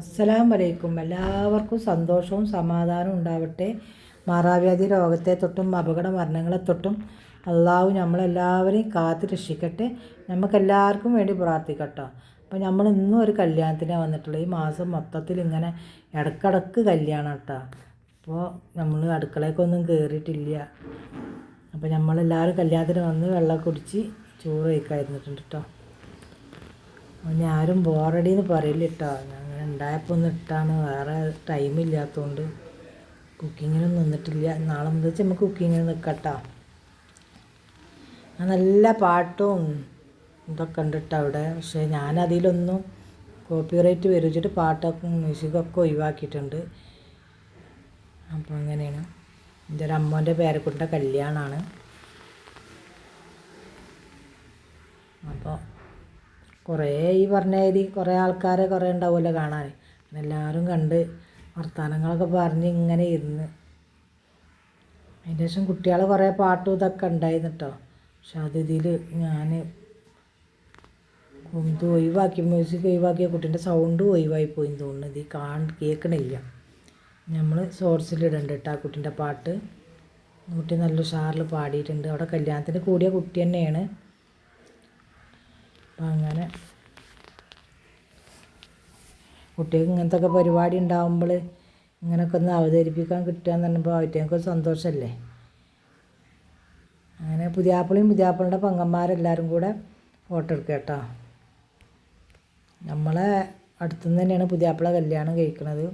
അസ്സലാം വലൈക്കും എല്ലാവർക്കും സന്തോഷവും സമാധാനവും ഉണ്ടാവട്ടെ. മാറാവ്യാധി രോഗത്തെ തൊട്ടും അപകട മരണങ്ങളെ തൊട്ടും അള്ളാഹു നമ്മളെല്ലാവരെയും കാത്തു രക്ഷിക്കട്ടെ. നമുക്കെല്ലാവർക്കും വേണ്ടി പ്രാർത്ഥിക്കട്ടോ. അപ്പോൾ നമ്മൾ ഇന്നും ഒരു കല്യാണത്തിനാണ് വന്നിട്ടുള്ളത് ഈ മാസം മൊത്തത്തിൽ ഇങ്ങനെ ഇടക്കിടക്ക് കല്യാണം കേട്ടോ. അപ്പോൾ നമ്മൾ അടുക്കളയ്ക്കൊന്നും കയറിയിട്ടില്ല അപ്പോൾ നമ്മളെല്ലാവരും കല്യാണത്തിന് വന്ന് വെള്ളം കുടിച്ച് ചോറ് കഴിക്കാതിരുന്നിട്ടുണ്ട് കേട്ടോ. ഞാനും ആരും ബോറടി എന്ന് പറയില്ല കേട്ടോ. ഉണ്ടായപ്പോൾ ഒന്ന് ഇട്ടാണ്. വേറെ ടൈം ഇല്ലാത്തതുകൊണ്ട് കുക്കിങ്ങിനും നിന്നിട്ടില്ല. നാളെ മുതൽ വെച്ച് നമുക്ക് കുക്കിങ്ങിന് നിൽക്കട്ടോ നല്ല പാട്ടും ഇതൊക്കെ ഉണ്ട് അവിടെ. പക്ഷേ ഞാൻ അതിലൊന്നും കോപ്പിറൈറ്റ് വരും വെച്ചിട്ട് പാട്ടൊക്കെ മ്യൂസിക്കൊക്കെ ഒഴിവാക്കിയിട്ടുണ്ട്. അപ്പോൾ അങ്ങനെയാണ്. എന്റെ ഒരു അമ്മോന്റെ പേരക്കുട്ടിന്റെ കല്യാണമാണ് അപ്പോൾ കുറേ ഈ പറഞ്ഞ രീതി കുറേ ആൾക്കാരെ കുറേ ഉണ്ടാവുമല്ലോ കാണാൻ. എല്ലാവരും കണ്ട് വർത്തമാനങ്ങളൊക്കെ പറഞ്ഞ് ഇങ്ങനെ ഇരുന്ന്. അതിന്റെ ശേഷം കുട്ടികളെ കുറേ പാട്ടും ഇതൊക്കെ ഉണ്ടായിരുന്നു കേട്ടോ പക്ഷെ അത് ഇതിൽ ഞാൻ ഇത് ഒഴിവാക്കി മ്യൂസിക് ഒഴിവാക്കിയ കുട്ടീന്റെ സൗണ്ട് ഒഴിവായി പോയി തോന്നുന്നു. ഇത് കാൺ കേൾക്കണില്ല നമ്മൾ സോഴ്സിലിടുന്നുണ്ട് കേട്ടോ ആ കുട്ടീന്റെ പാട്ട്. കുട്ടി നല്ല ഉഷാറിൽ പാടിയിട്ടുണ്ട്. അവിടെ കല്യാണത്തിന് കൂടിയ കുട്ടി തന്നെയാണ്. അപ്പം അങ്ങനെ. കുട്ടികൾക്ക് ഇങ്ങനത്തെ ഒക്കെ പരിപാടി ഉണ്ടാകുമ്പോൾ ഇങ്ങനെയൊക്കെ ഒന്ന് അവതരിപ്പിക്കാൻ കിട്ടുക എന്ന് പറയുമ്പോൾ അവറ്റങ്ങൾക്ക് സന്തോഷമല്ലേ അങ്ങനെ പുതിയാപ്പിളയും പുതിയാപ്പിളുടെ പങ്കന്മാരെല്ലാവരും കൂടെ ഫോട്ടോ എടുക്കുക കേട്ടോ. നമ്മളെ അടുത്തുനിന്ന് തന്നെയാണ് പുതിയാപ്പിള കല്യാണം കഴിക്കുന്നത്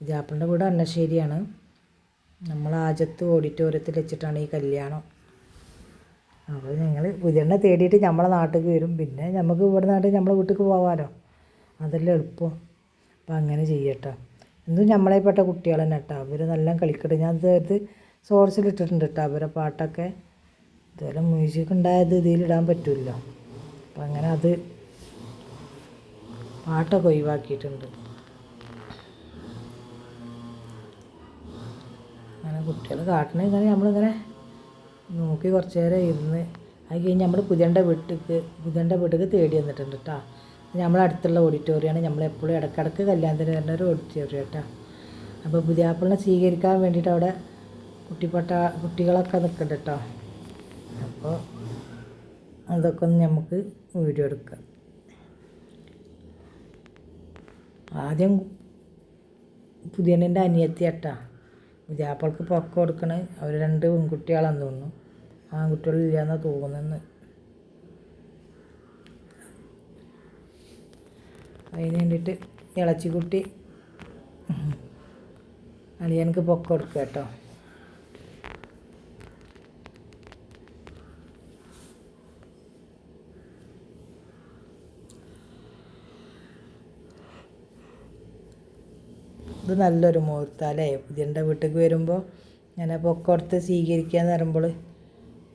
പുതിയാപ്പിളിന്റെ വീട് അന്നശ്ശേരിയാണ്. നമ്മൾ ആജത്ത് ഓഡിറ്റോറിയത്തിൽ വെച്ചിട്ടാണ് ഈ കല്യാണം. അപ്പോൾ ഞങ്ങൾ പുതിയെണ്ണ തേടിയിട്ട് നമ്മളെ നാട്ടിലേക്ക് വരും. പിന്നെ നമുക്ക് ഇവിടെ നാട്ടിൽ നമ്മളെ വീട്ടിലേക്ക് പോകാമല്ലോ അതല്ലേ എളുപ്പം. അപ്പോൾ അങ്ങനെ ചെയ്യട്ടോ. എന്തും നമ്മളെപ്പെട്ട കുട്ടികൾ തന്നെ കേട്ടോ അവർ നല്ല കളിക്കട്ടെ. ഞാൻ ഇത് സോഴ്സിൽ ഇട്ടിട്ടുണ്ട് കേട്ടോ അവരെ പാട്ടൊക്കെ. ഇതുപോലെ മ്യൂസിക് ഉണ്ടായത് ഇതിലിടാൻ പറ്റില്ലല്ലോ അപ്പം അങ്ങനെ അത് പാട്ടൊക്കെ ഒഴിവാക്കിയിട്ടുണ്ട്. അങ്ങനെ കുട്ടികൾ കാട്ടണ ഇങ്ങനെ നമ്മളിങ്ങനെ നോക്കി കുറച്ച് നേരം ഇരുന്ന് അത് കഴിഞ്ഞ് നമ്മൾ പുതിയന്റെ വീട്ടിലേക്ക് പുതിയന്റെ വീട്ടിലേക്ക് തേടി വന്നിട്ടുണ്ട് കേട്ടോ നമ്മളെ അടുത്തുള്ള ഓഡിറ്റോറിയമാണ് നമ്മളെപ്പോഴും ഇടക്കിടക്ക് കല്യാണത്തിന് വരുന്ന ഒരു ഓഡിറ്റോറിയം കേട്ടോ അപ്പോൾ പുതിയാപ്പിളിനെ സ്വീകരിക്കാൻ വേണ്ടിയിട്ട് അവിടെ കുട്ടിപ്പട്ട കുട്ടികളൊക്കെ നിൽക്കുന്നുണ്ട് കേട്ടോ അപ്പോൾ അതൊക്കെ ഒന്ന് നമുക്ക് വീഡിയോ എടുക്കാം. ആദ്യം പുതിയണ്ണിന്റെ കേട്ടാ പുതിയാപ്പിൾക്ക് പൊക്ക കൊടുക്കണ. അവർ രണ്ട് പെൺകുട്ടികളാന്ന് തോന്നുന്നു. ആൺകുട്ടികളില്ലാന്നാ തോന്നുന്നത് അതിന് വേണ്ടിയിട്ട് ഇളച്ചിക്കുട്ടി അളിയനക്ക് പൊക്ക കൊടുക്കുക കേട്ടോ. ഇത് നല്ലൊരു മുഹൂർത്തം അല്ലേ? പുതിയന്റെ വീട്ടിലേക്ക് വരുമ്പോൾ ഇങ്ങനെ പൊക്കോടുത്ത് സ്വീകരിക്കുക എന്ന് പറയുമ്പോൾ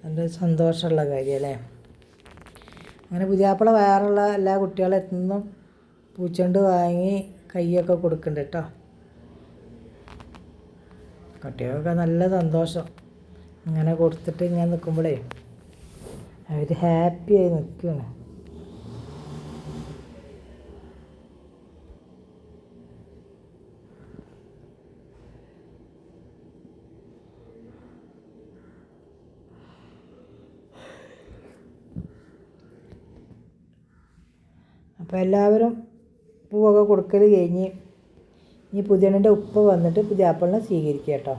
നല്ല സന്തോഷമുള്ള കാര്യം അല്ലേ? അങ്ങനെ പുതിയാപ്പിള വേറുള്ള എല്ലാ കുട്ടികളും എത്തുന്നതും പൂച്ചണ്ട് വാങ്ങി കൈയൊക്കെ കൊടുക്കുന്നുണ്ട് കേട്ടോ. കുട്ടികൾക്ക് നല്ല സന്തോഷം. ഇങ്ങനെ കൊടുത്തിട്ട് ഇങ്ങനെ നിൽക്കുമ്പോഴേ അവർ ഹാപ്പിയായി നിൽക്കുകയാണ്. അപ്പോൾ എല്ലാവരും പൂവൊക്കെ കൊടുക്കൽ കഴിഞ്ഞ് ഇനി പുതിയണ്ണിന്റെ ഉപ്പ വന്നിട്ട് പുതിയാപ്പിളിനെ സ്വീകരിക്കുക കേട്ടോ.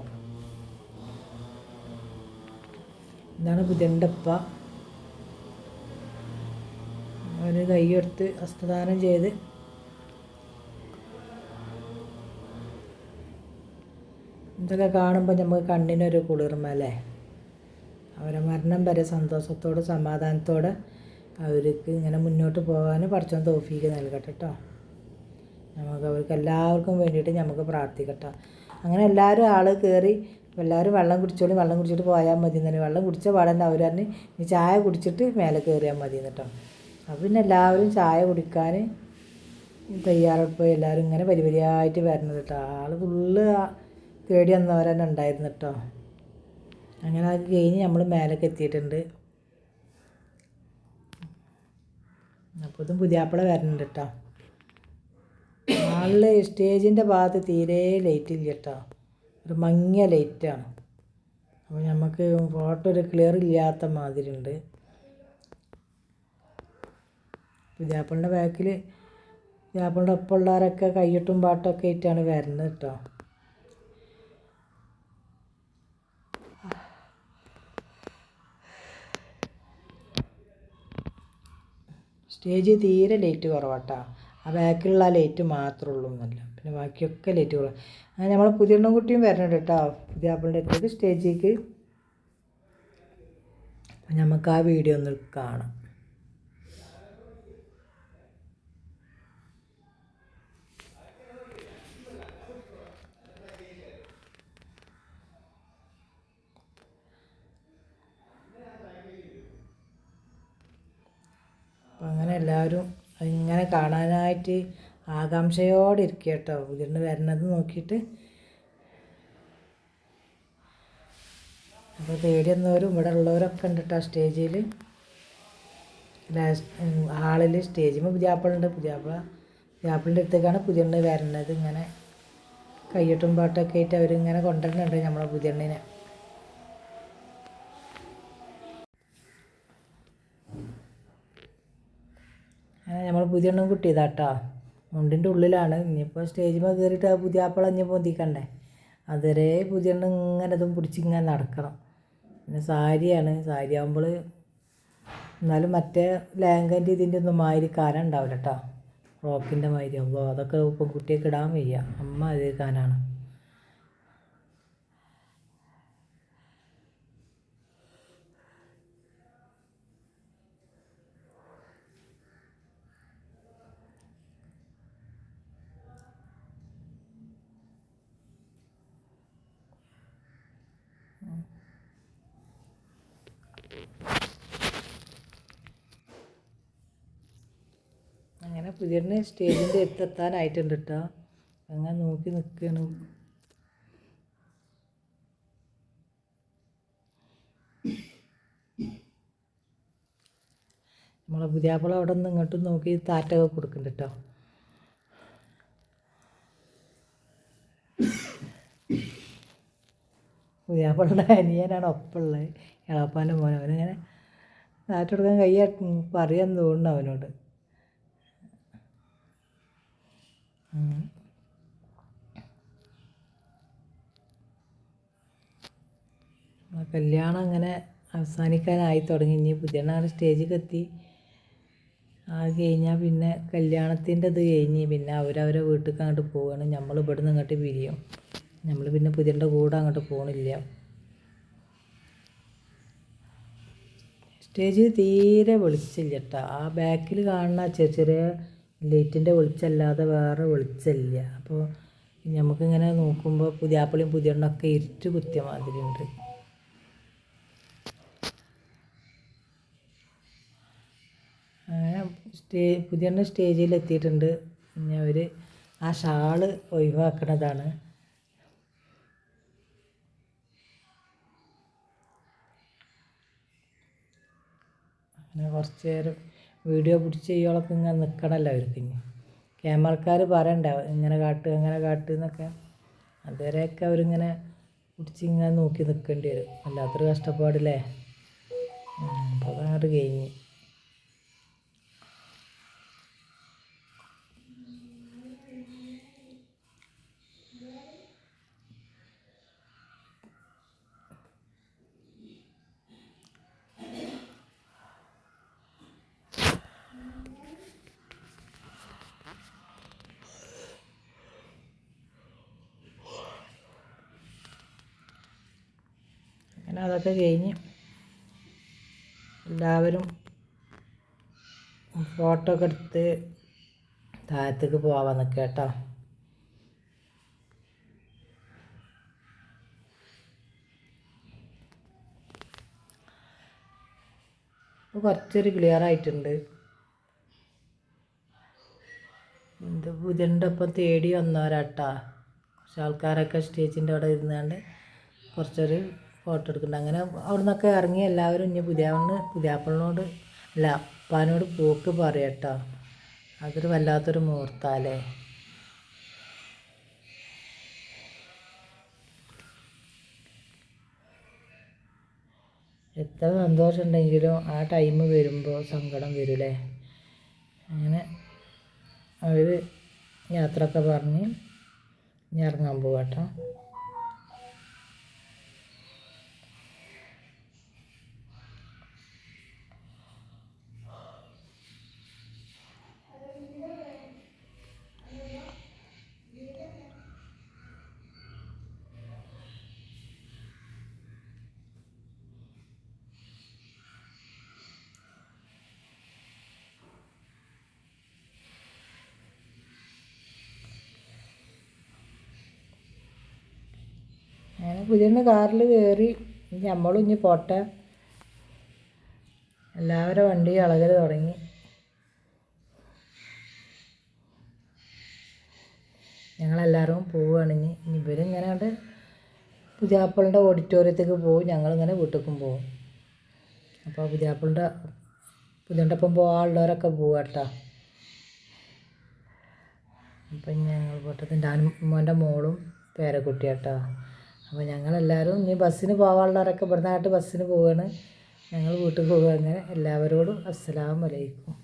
ഇതാണ് പുതിയണ്ണിന്റെ ഉപ്പ. അവന് കൈയെടുത്ത് ഹസ്തദാനം ചെയ്ത് ഇതൊക്കെ കാണുമ്പോൾ നമുക്ക് കണ്ണിനൊരു കുളിർമ അല്ലേ? അവരെ മരണം വരെ സന്തോഷത്തോടെ സമാധാനത്തോടെ അവർക്ക് ഇങ്ങനെ മുന്നോട്ട് പോകാൻ പഠിച്ചോൻ തോഫീക്ക് നൽകട്ടെ കേട്ടോ നമുക്ക് അവർക്ക് എല്ലാവർക്കും വേണ്ടിയിട്ട് നമുക്ക് പ്രാർത്ഥിക്കട്ടോ. അങ്ങനെ എല്ലാവരും ആൾ കയറി എല്ലാവരും വെള്ളം കുടിച്ചോളി വെള്ളം കുടിച്ചിട്ട് പോയാൽ മതി തന്നെ. വെള്ളം കുടിച്ച പാടന്നെ അവർ പറഞ്ഞ് ഇനി ചായ കുടിച്ചിട്ട് മേലെ കയറിയാൽ മതി എന്നിട്ടോ അപ്പം പിന്നെ എല്ലാവരും ചായ കുടിക്കാൻ തയ്യാറെടുപ്പ് എല്ലാവരും ഇങ്ങനെ പരിപരിയായിട്ട് വരുന്നത് കേട്ടോ ആൾ ഫുള്ള് തേടി വന്നവരെന്നെ ഉണ്ടായിരുന്നു കേട്ടോ അങ്ങനെ അത് കഴിഞ്ഞ് നമ്മൾ മേലേക്ക് എത്തിയിട്ടുണ്ട്. അപ്പോൾ ഇതും പുതിയാപ്പിള വരണുണ്ട് കേട്ടോ ഹാളിൽ സ്റ്റേജിന്റെ ഭാഗത്ത് തീരെ ലൈറ്റ് ഇല്ല കേട്ടോ ഒരു മങ്ങിയ ലൈറ്റാണ് അപ്പോൾ നമുക്ക് ഫോട്ടോ ഒരു ക്ലിയർ ഇല്ലാത്ത മാതിരി ഉണ്ട്. പുതിയാപ്പിളിന്റെ ബാക്കിൽ പുതിയാപ്പിളിന്റെ ഒപ്പമുള്ളവരൊക്കെ കയ്യൊട്ടും പാട്ടൊക്കെ ആയിട്ടാണ് വരുന്നത് കേട്ടോ സ്റ്റേജ് തീരെ ലൈറ്റ് കുറവാട്ടാ. ആ ബാക്കിലുള്ള ആ ലൈറ്റ് മാത്രമേ ഉള്ളൂ എന്നല്ല പിന്നെ ബാക്കിയൊക്കെ ലൈറ്റ് കുറവ്. അങ്ങനെ നമ്മളെ പുതിയ കുട്ടിയും വരണുണ്ട് കേട്ടോ പുതിയ ആപ്പിളിന്റെ അടുത്തേക്ക് സ്റ്റേജിലേക്ക്. നമുക്ക് ആ വീഡിയോ ഒന്ന് കാണാം അപ്പം അങ്ങനെ എല്ലാവരും ഇങ്ങനെ കാണാനായിട്ട് ആകാംക്ഷയോടെ ഇരിക്കുക കേട്ടോ ഇതിന് വരുന്നത് നോക്കിയിട്ട്. അപ്പോൾ തേടി വന്നവരും ഇവിടെ ഉള്ളവരൊക്കെ ഉണ്ട് കേട്ടോ സ്റ്റേജിൽ ഹാളിൽ സ്റ്റേജിൽ പുതിയാപ്പിളുണ്ട്. പുതിയാപ്പിള പുതിയാപ്പിളിന്റെ അടുത്തേക്കാണ് പുതിയണ്ണ് വരുന്നത് ഇങ്ങനെ കയ്യൊട്ടും പാട്ടൊക്കെ ആയിട്ട് അവരിങ്ങനെ കൊണ്ടുവരുന്നുണ്ട് നമ്മളെ പുതിയണ്ണിനെ. നമ്മൾ പുതിയ എണ്ണം കിട്ടിയതാട്ടോ. മുണ്ടിന്റെ ഉള്ളിലാണ്. ഇനിയിപ്പോൾ സ്റ്റേജിൽ കയറിയിട്ട് ആ പുതിയ ആപ്പിൾ ഇനി പൊന്തിക്കണ്ടേ? അതുവരെ പുതിയ എണ്ണം ഇങ്ങനെ അതും പിടിച്ച് ഇങ്ങനെ നടക്കണം. പിന്നെ സാരിയാണ്. സാരി ആകുമ്പോൾ എന്നാലും മറ്റേ ലേങ്കന്റെ ഇതിന്റെ ഒന്നും മാതിരി കാനം ഉണ്ടാവില്ല കേട്ടോ റോക്കിന്റെ മാതിരി. അപ്പോൾ അതൊക്കെ പെൺകുട്ടിയൊക്കെ ഇടാൻ വയ്യ. അമ്മ അതേ കാനാണ് പുതിയണ്ണ സ്റ്റേജിന്റെ എത്തെത്താനായിട്ടുണ്ട് കേട്ടോ അങ്ങനെ നോക്കി നിൽക്കുകയാണ് നമ്മളെ പുതിയാപ്പിള അവിടെ നിന്ന് ഇങ്ങോട്ടും നോക്കി താറ്റൊക്കെ കൊടുക്കുന്നുണ്ട് കേട്ടോ പുതിയാപ്പിളുടെ അനിയനാണ് ഒപ്പമുള്ളത് ഇളപ്പാന്റെ മോൻ അവനങ്ങനെ താറ്റ കൊടുക്കാൻ കയ്യ പറയാൻ തോന്നുന്നു അവനോട്. കല്യാണം അങ്ങനെ അവസാനിക്കാനായി തുടങ്ങി. ഇനി പുതിയ സ്റ്റേജിൽ എത്തി. അത് കഴിഞ്ഞാൽ പിന്നെ കല്യാണത്തിന്റെ ഇത് കഴിഞ്ഞ് പിന്നെ അവരവരെ വീട്ടിലേക്ക് അങ്ങോട്ട് പോവുകയാണ് നമ്മൾ ഇവിടെ നിന്ന് ഇങ്ങോട്ട് പിരിയും. നമ്മൾ പിന്നെ പുതിയന്റെ കൂടെ അങ്ങോട്ട് പോകണില്ല സ്റ്റേജ് തീരെ വെളിച്ചില്ല കേട്ടോ ആ ബാക്കിൽ കാണുന്ന ചെറിയ ചെറിയ ലൈറ്റിന്റെ വെളിച്ചമല്ലാതെ വേറെ വെളിച്ചമില്ല. അപ്പോൾ നമുക്കിങ്ങനെ നോക്കുമ്പോൾ പുതിയാപ്പിളിയും പുതിയണ്ണൊക്കെ ഇരുട്ട് കുത്തിയ മാതിരി ഉണ്ട് അങ്ങനെ സ്റ്റേ പുതിയണ്ണ സ്റ്റേജിൽ എത്തിയിട്ടുണ്ട് ഇനി അവർ ആ ഷാൾ ഒഴിവാക്കണതാണ്. അങ്ങനെ കുറച്ച് നേരം വീഡിയോ പിടിച്ച് ചെയ്യുകളൊക്കെ ഇങ്ങനെ നിൽക്കണമല്ലോ അവർക്ക് ഇനി. ക്യാമറക്കാർ പറയണ്ട ഇങ്ങനെ കാട്ട് അങ്ങനെ കാട്ട് എന്നൊക്കെ. അതുവരെയൊക്കെ അവരിങ്ങനെ പിടിച്ച് ഇങ്ങനെ നോക്കി നിൽക്കേണ്ടി വരും. വല്ലാത്തൊരു കഷ്ടപ്പാടില്ലേ? അപ്പോൾ അതങ്ങോട്ട് കഴിഞ്ഞ്. അങ്ങനെ അതൊക്കെ കഴിഞ്ഞ് എല്ലാവരും ഫോട്ടോ ഒക്കെ എടുത്ത് താഴത്തേക്ക് നിൽക്കുക കേട്ടോ. കുറച്ചൊരു ക്ലിയർ ആയിട്ടുണ്ട്. എന്ത് ബുധന്റെ ഒപ്പം തേടി വന്നവരാട്ടാ. കുറച്ച് ആൾക്കാരൊക്കെ സ്റ്റേജിന്റെ അവിടെ ഇരുന്നാണ്ട് കുറച്ചൊരു ഫോട്ടോ എടുക്കുന്നുണ്ട്. അങ്ങനെ അവിടെ നിന്നൊക്കെ ഇറങ്ങി എല്ലാവരും ഇനി പുതിയാവണ് പുതിയാപ്പിളിനോട് അല്ല അപ്പാനോട് പോക്ക് പറയട്ടോ അതൊരു വല്ലാത്തൊരു മുഹൂർത്താലേ എത്ര സന്തോഷമുണ്ടെങ്കിലും ആ ടൈം വരുമ്പോൾ സങ്കടം വരില്ലേ അങ്ങനെ അവർ യാത്രയൊക്കെ പറഞ്ഞ് ഇറങ്ങാൻ പോവാട്ടോ. പുതിയ കാറിൽ കയറി നമ്മളും ഇനി പോട്ടെ. എല്ലാവരും വണ്ടി ഇളകൽ തുടങ്ങി. ഞങ്ങളെല്ലാവരും പോവുകയാണ് ഇനി. ഇവരിങ്ങനെ കണ്ട് പുതിയാപ്പിളിന്റെ ഓഡിറ്റോറിയത്തേക്ക് പോകും ഞങ്ങളിങ്ങനെ വീട്ടിലേക്കും പോകും അപ്പോൾ പുതിയാപ്പിളിന്റെ പുതിയന്റെ ഒപ്പം പോകാനുള്ളവരൊക്കെ പോവാ കേട്ടോ അപ്പം ഞങ്ങൾ പോട്ടത്തിന്റെ മോന്റെ മോളും പേരക്കുട്ടിയാട്ടോ അപ്പോൾ ഞങ്ങളെല്ലാവരും ഇനി ബസ്സിന് പോകാനുള്ളവരൊക്കെ ഇവിടുന്നായിട്ട് ബസ്സിന് പോവുകയാണ് ഞങ്ങൾ വീട്ടിൽ പോകുക അങ്ങനെ എല്ലാവരോടും അസ്സലാമു അലൈക്കും.